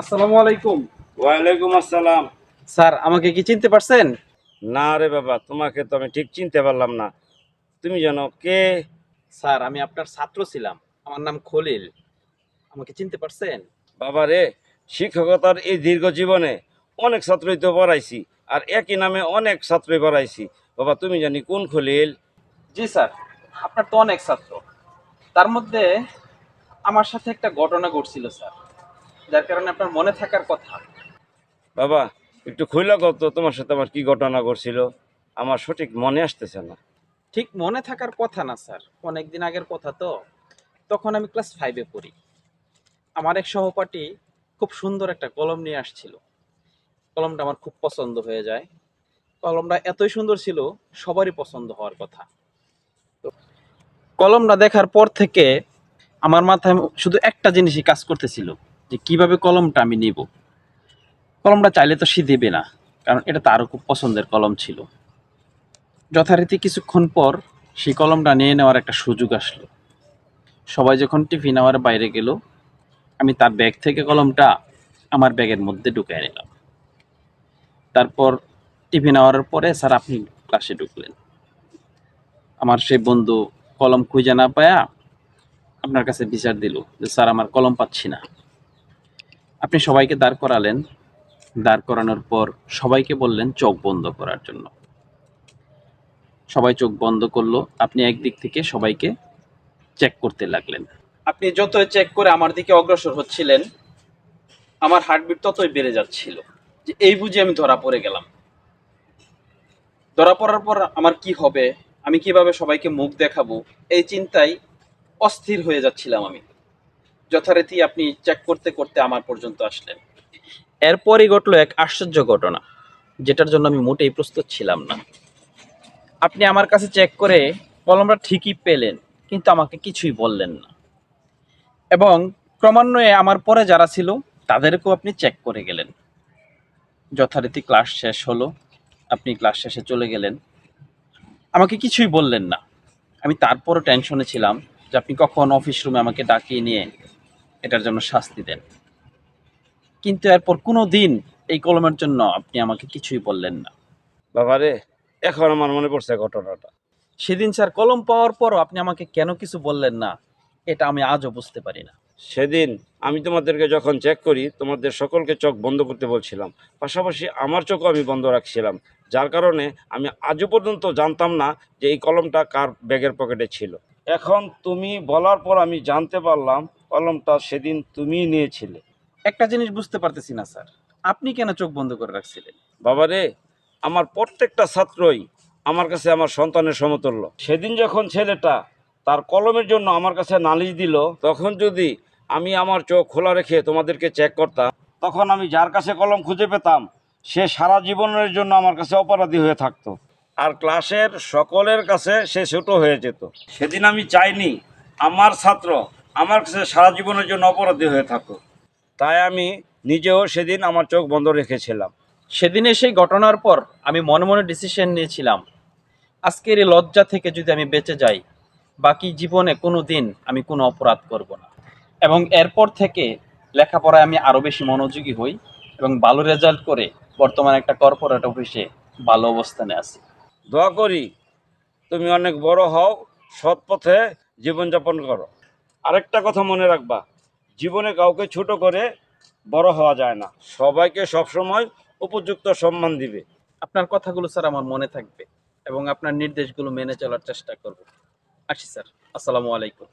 আসসালামু আলাইকুম। ওয়ালাইকুম আসসালাম। স্যার আমাকে কি চিনতে পারছেন? না রে বাবা তোমাকে তো আমি ঠিক চিনতে পারলাম না। তুমি জানো কে? স্যার আমি আপনার ছাত্র ছিলাম। আমার নাম খলিল। আমাকে চিনতে পারছেন? বাবা রে শিক্ষকতার এই দীর্ঘ জীবনে অনেক ছাত্রই তো পড়াইছি আর একই নামে অনেক ছাত্রই পড়াইছি। বাবা তুমি জানি কোন খলিল? জি স্যার আপনার তো অনেক ছাত্র। তার মধ্যে আমার সাথে একটা ঘটনা ঘটছিল স্যার। যার কারণে আপনার মনে থাকার কথা। বাবা একটু খুইলা কত তোমার সাথে আমার কি ঘটনা ঘটছিল? আমার সঠিক মনে আসতেছে না। ঠিক মনে থাকার কথা না স্যার। অনেক দিন আগের কথা তো। তখন আমি ক্লাস ফাইভে পড়ি। আমার এক সহপাঠী খুব সুন্দর একটা কলম নিয়ে আসছিল। কলমটা আমার খুব পছন্দ হয়ে যায়। কলমটা এতই সুন্দর ছিল সবারই পছন্দ হওয়ার কথা। তো কলমটা দেখার পর থেকে আমার মাথায় শুধু একটা জিনিসই কাজ করতেছিল। যে কীভাবে কলমটা আমি নিব? কলমটা চাইলে তো সে দেবে না, কারণ এটা তারও খুব পছন্দের কলম ছিল। যথারীতি কিছুক্ষণ পর সেই কলমটা নিয়ে নেওয়ার একটা সুযোগ আসলো। সবাই যখন টিফিন আওয়ার বাইরে গেল, আমি তার ব্যাগ থেকে কলমটা আমার ব্যাগের মধ্যে ঢুকিয়ে নিলাম। তারপর টিফিন নেওয়ার পরে, স্যার, আপনি ক্লাসে ঢুকলেন। আমার সেই বন্ধু কলম খুঁজে না পায়া আপনার কাছে বিচার দিল যে, স্যার, আমার কলম পাচ্ছি না। আপনি সবাইকে দাঁড় করালেন। দাঁড় করানোর পর সবাইকে বললেন চোখ বন্ধ করার জন্য। সবাই চোখ বন্ধ করল। আপনি একদিক থেকে সবাইকে চেক করতে লাগলেন। আপনি যতই চেক করে আমার দিকে অগ্রসর হচ্ছিলেন, আমার হার্টবিট ততই বেড়ে যাচ্ছিল যে এই বুঝে আমি ধরা পড়ে গেলাম। ধরা পড়ার পর আমার কি হবে, আমি কীভাবে সবাইকে মুখ দেখাবো, এই চিন্তায় অস্থির হয়ে যাচ্ছিলাম আমি। যথারীতি আপনি চেক করতে করতে আমার পর্যন্ত আসলেন। এরপরই ঘটলো এক আশ্চর্য ঘটনা, যেটার জন্য আমি মোটেই প্রস্তুত ছিলাম না। আপনি আমার কাছে চেক করে কলমটা ঠিকই পেলেন, কিন্তু আমাকে কিছুই বললেন না। এবং ক্রমান্বয়ে আমার পরে যারা ছিল, তাদেরকেও আপনি চেক করে গেলেন। যথারীতি ক্লাস শেষ হলো, আপনি ক্লাস শেষে চলে গেলেন। আমাকে কিছুই বললেন না। আমি তারপরও টেনশনে ছিলাম যে আপনি কখন অফিস রুমে আমাকে ডাকিয়ে নিয়ে এটার জন্য শাস্তি দেন। কিন্তু এরপর কোনো দিন এই কলমের জন্য আপনি আমাকে কিছুই বললেন না। বাবা রে এখন আমার মনে পড়ছে ঘটনাটা। সেদিন স্যার কলম পাওয়ার পরও আপনি আমাকে কেন কিছু বললেন না এটা আমি আজও বুঝতে পারি না। সেদিন আমি তোমাদেরকে যখন চেক করি তোমাদের সকলকে চোখ বন্ধ করতে বলছিলাম। পাশাপাশি আমার চোখও আমি বন্ধ রাখছিলাম যার কারণে আমি আজও পর্যন্ত জানতাম না যে এই কলমটা কার ব্যাগের পকেটে ছিল। এখন তুমি বলার পর আমি জানতে পারলাম কলমটা সেদিন তুমিই নিয়েছিলে। একটা জিনিস বুঝতে পারতেছি না স্যার। আপনি কেন চোখ বন্ধ করে রাখছিলেন? বাবা রে আমার প্রত্যেকটা ছাত্রই আমার কাছে আমার সন্তানের সমতুল্য। সেদিন যখন ছেলেটা তার কলমের জন্য আমার কাছে নালিশ দিল তখন যদি আমি আমার চোখ খোলা রেখে তোমাদেরকে চেক করতাম তখন আমি যার কাছে কলম খুঁজে পেতাম সে সারা জীবনের জন্য আমার কাছে অপরাধী হয়ে থাকতো। আর ক্লাসের সকলের কাছে সে ছোট হয়ে যেত। সেদিন আমি চাইনি আমার ছাত্র আমার কাছে সারা জীবনের জন্য অপরাধী হয়ে থাকো। তাই আমি নিজেও সেদিন আমার চোখ বন্ধ রেখেছিলাম। সেদিনে সেই ঘটনার পর আমি মনে মনে ডিসিশন নিয়েছিলাম আজকের এই লজ্জা থেকে যদি আমি বেঁচে যাই বাকি জীবনে কোনো দিন আমি কোনো অপরাধ করব না। এবং এরপর থেকে লেখাপড়ায় আমি আরও বেশি মনোযোগী হই এবং ভালো রেজাল্ট করে বর্তমানে একটা কর্পোরেট অফিসে ভালো অবস্থানে আছি। দোয়া করি তুমি অনেক বড় হও সৎ পথে জীবনযাপন করো। আরেকটা কথা মনে রাখবা, জীবনে কাউকে ছোট করে বড় হওয়া যায় না। সবাইকে সবসময় উপযুক্ত সম্মান দিবে। আপনার কথাগুলো স্যার আমার মনে থাকবে এবং আপনার নির্দেশগুলো মেনে চলার চেষ্টা করব। আসি স্যার। আসসালামু আলাইকুম।